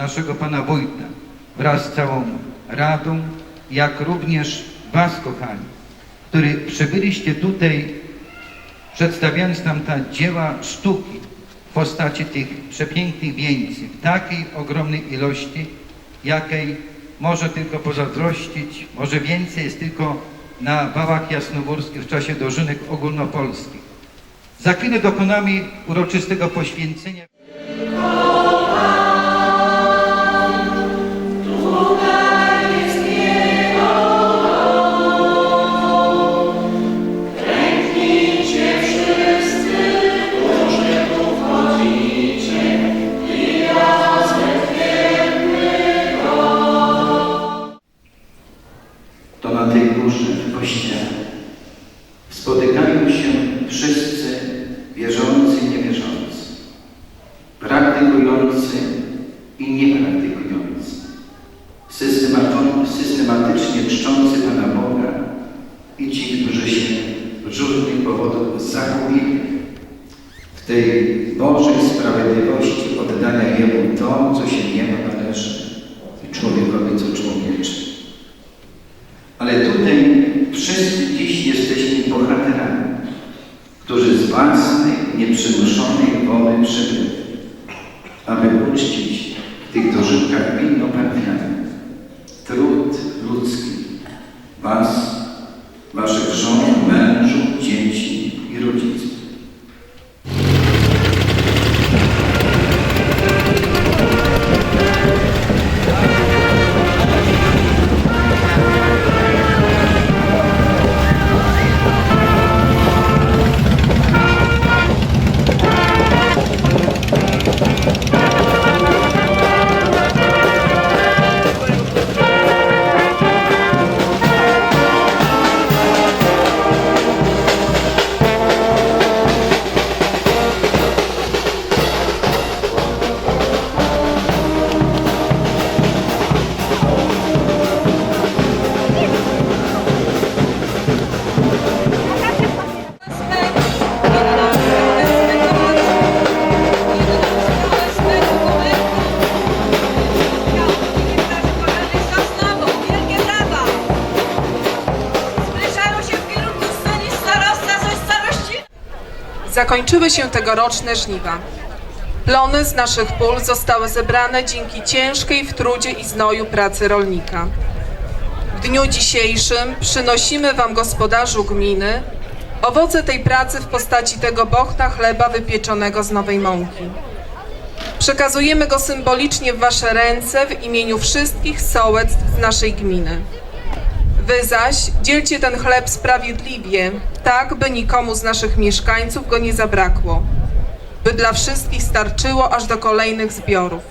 naszego Pana Wójta wraz z całą Radą, jak również Was, kochani, którzy przybyliście tutaj, przedstawiając nam te dzieła sztuki w postaci tych przepięknych wieńców, w takiej ogromnej ilości, jakiej może tylko pozazdrościć, może więcej jest tylko na wałach jasnogórskich w czasie dożynek ogólnopolskich. Za chwilę dokonamy uroczystego poświęcenia. Niepraktykujący, systemato- systematycznie czczący Pana Boga i ci, którzy się z różnych powodów zachowili w tej Bożej sprawiedliwości oddania Jemu to, co się Jemu należy i człowiekowi, co człowiecze. Ale tutaj wszyscy dziś jesteśmy bohaterami, którzy z własnej, nieprzymuszonej woli przybyli, aby uczcić tych dożynkach winną parafialną trud ludzki, was, Zakończyły się tegoroczne żniwa. Plony z naszych pól zostały zebrane dzięki ciężkiej w trudzie i znoju pracy rolnika. W dniu dzisiejszym przynosimy Wam, gospodarzu gminy, owoce tej pracy w postaci tego bochna chleba wypieczonego z nowej mąki. Przekazujemy go symbolicznie w Wasze ręce w imieniu wszystkich sołectw naszej gminy. Wy zaś dzielcie ten chleb sprawiedliwie, tak by nikomu z naszych mieszkańców go nie zabrakło, by dla wszystkich starczyło aż do kolejnych zbiorów.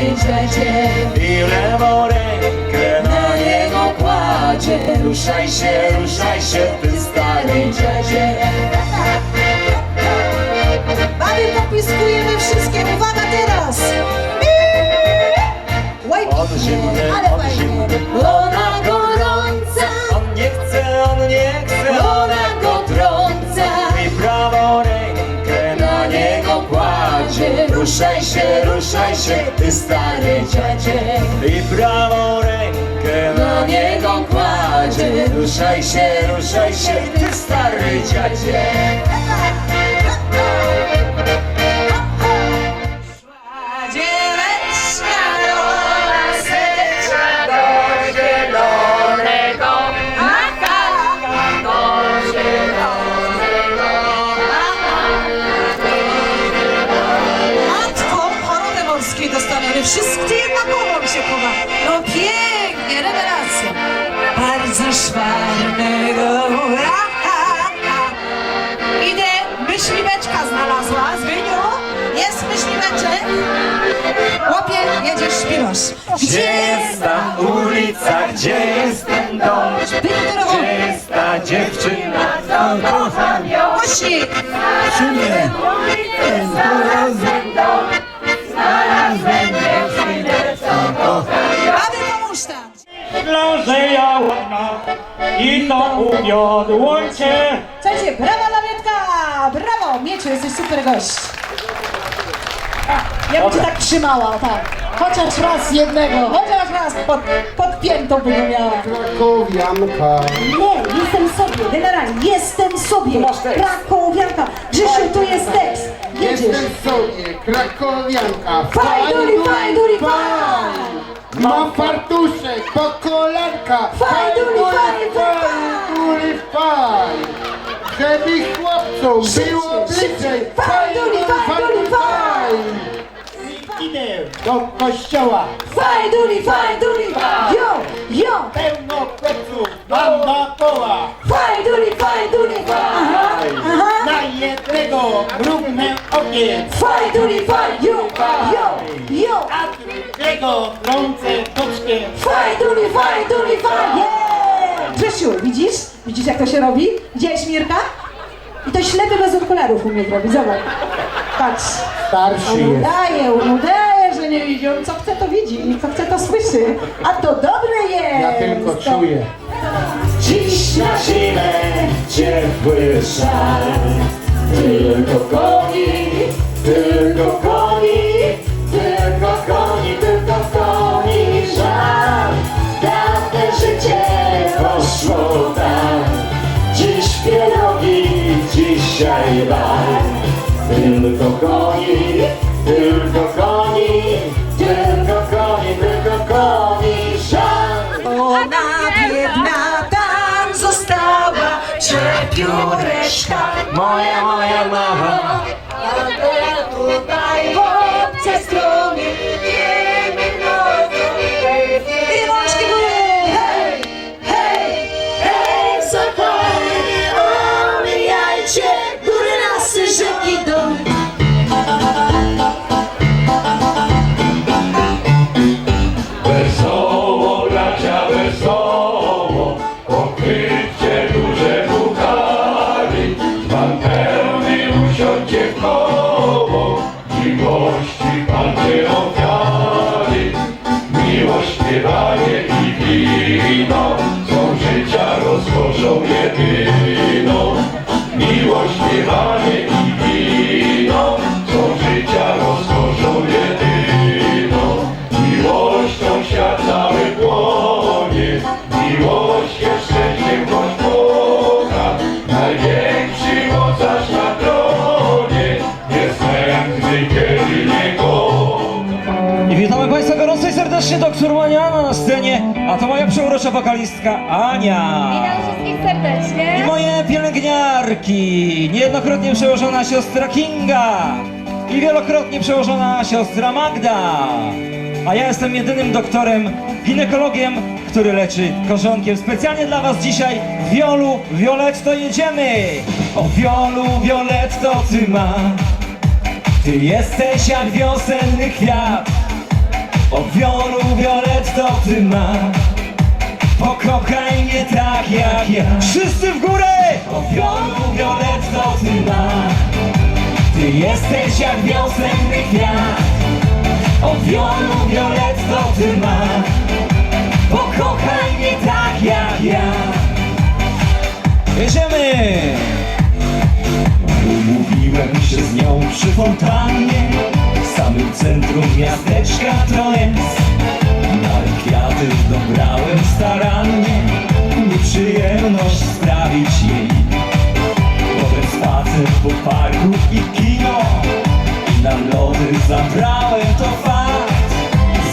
Dziadzie i lewą rękę na niego kładzie. Ruszaj się, ruszaj się, ty stary dziadzie. Bawię popiskujemy wszystkie, uwaga teraz! On zimny, ale on zimny. Ona gorąca, On nie chce, on nie chce, ona go trąca. i prawą rękę na niego kładzie. Ruszaj się, ruszaj się, ty stary dziadzie. I prawą rękę na niego kładzie. Ruszaj się, ruszaj się, ty stary dziadzie. Gdzie jest ta ulica, gdzie jest ten dom? Gdzie jest ta dziewczyna, co kocham ją? Głośniej. Aby pomóż tam. Plażeja ładna i to uwiodło cię. Słuchajcie, brawa dla Mietka! Brawo! Mieciu, jesteś super gość. Ja bym cię tak trzymała, tak. Chociaż raz jednego, chociaż raz pod, pod piętą by go miała. Krakowianka. Nie, jestem sobie, generalnie, jestem sobie. Krakowianka. Grzesiu, tu jest tekst. Jedziesz. Jestem sobie, krakowianka. Fajduli, fajduli, faj! Mam fartuszek do kolanka. Fajduli, faj, faj. fajduli, faj. Żeby chłopcom było Szybciej, bliżej. szybciej. Fajduli, fajduli, faj. Idę do kościoła. Fajduli, fajduli, faj! Jo, jo! Pełno pleców, mam na koła. Fajduli, fajduli, faj! Aha, aha! Na jednego mrugnę ogień. Fajduli, faj, jo, jo, jo! A drugiego trącę toczkiem. Fajduli, fajduli, faj! Yeah! Grzesiu, widzisz? Widzisz jak to się robi? Widziałeś Mirka? I to ślepy bez okularów umie zrobić, zobacz. Patrz. Starszy On jest. udaje, on udaje, że nie widzi. On co chce to widzi, co chce to słyszy. A to dobre jest! Ja tylko To- czuję. Dziś na zimę ciepły szal Tylko koni, tylko koni dzisiaj bal Tylko koni, tylko koni Tylko koni, tylko koni żal Ona biedna tam została, trzepióreczka. Moja, moja mama śpiewanie i wino, są życia rozkoszą jedyną. Miłością świat cały płonie, miłość jest szczęściem kocha. Największy mocarz na tronie, jest mędry, kiedy nie kocha. I witamy Państwa gorąco i serdecznie doktor Łaniana na scenie, a to moja przeurocza wokalistka Ania. Witam wszystkich serdecznie. Pielęgniarki, niejednokrotnie przełożona siostra Kinga i wielokrotnie przełożona siostra Magda. A ja jestem jedynym doktorem, ginekologiem, który leczy korzonkiem. Specjalnie dla Was dzisiaj Wiolu, Violetto jedziemy! O Wiolu, Violetto, Ty ma Ty jesteś jak wiosenny kwiat Od wiolu violetto ty ma Pokochaj mnie tak jak ja Wszyscy w górę! Wiolu violetto ty ma Ty jesteś jak wiosenny kwiat wiolu violetto ty ma Pokochaj mnie tak jak ja Jedziemy! Umówiłem się z nią przy fontannie W samym centrum miasteczka to kwiaty dobrałem starannie. Nieprzyjemność sprawić jej. Potem spacer po parku i kino. I na lody zabrałem to fakt.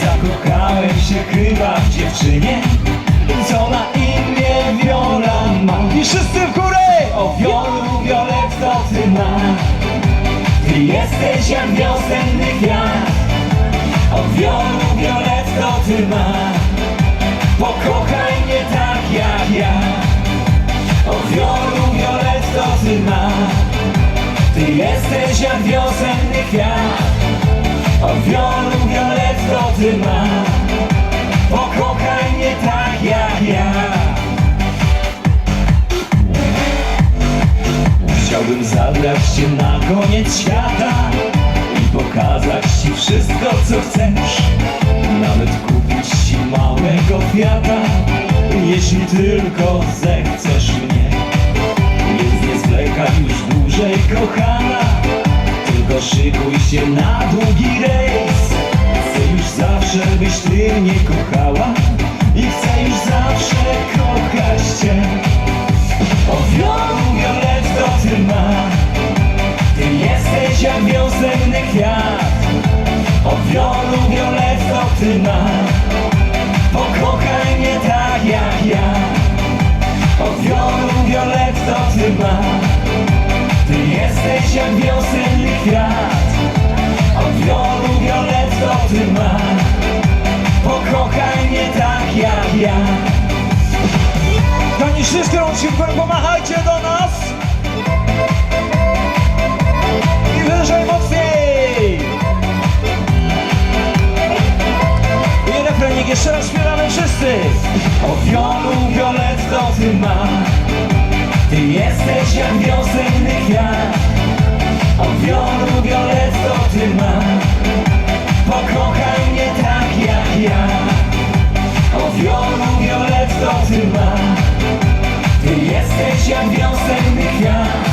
Zakochałem się chyba w dziewczynie. Co na imię Viola ma? I wszyscy w górę! O wiolu Violetto ty ma? Ty jesteś jak wiosenny kwiat. O wiolu Violetto ty ma. Pokochaj mnie tak jak ja. O wiolu Violetto ty ma. Ty jesteś jak wiosenny kwiat. O wiolu Violetto ty ma. Pokochaj mnie tak jak ja. Chciałbym zabrać cię na koniec świata I pokazać ci wszystko co chcesz. Nawet kupić ci małego kwiata Jeśli tylko zechcesz mnie. Więc nie zwlekaj już dłużej kochana Tylko szykuj się na długi rejs. Chcę już zawsze byś ty mnie kochała I chcę już zawsze Kochani, wszystkie rączki pomachajcie do nas! I wyżej mocniej! I refrenik, jeszcze raz śpiewamy wszyscy! O wiolu violetto ty ma Ty jesteś jak wiosenny kwiat O wiolu violetto ty ma ty ma Ty jesteś jak wiosenny kwiat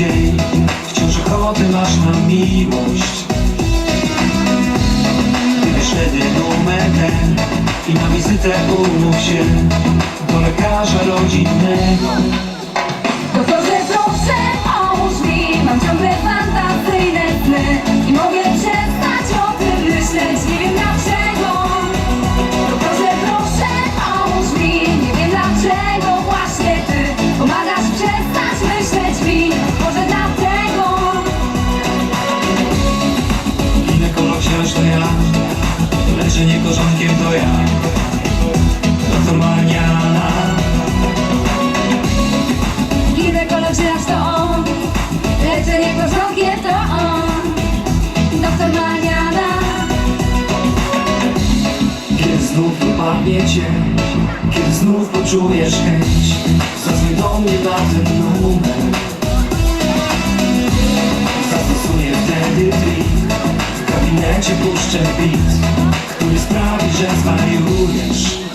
change. Znów poczujesz chęć. Zadzwoń do mnie na ten numer Zastosuję wtedy trik. W gabinecie puszczę beat Który sprawi, że zwariujesz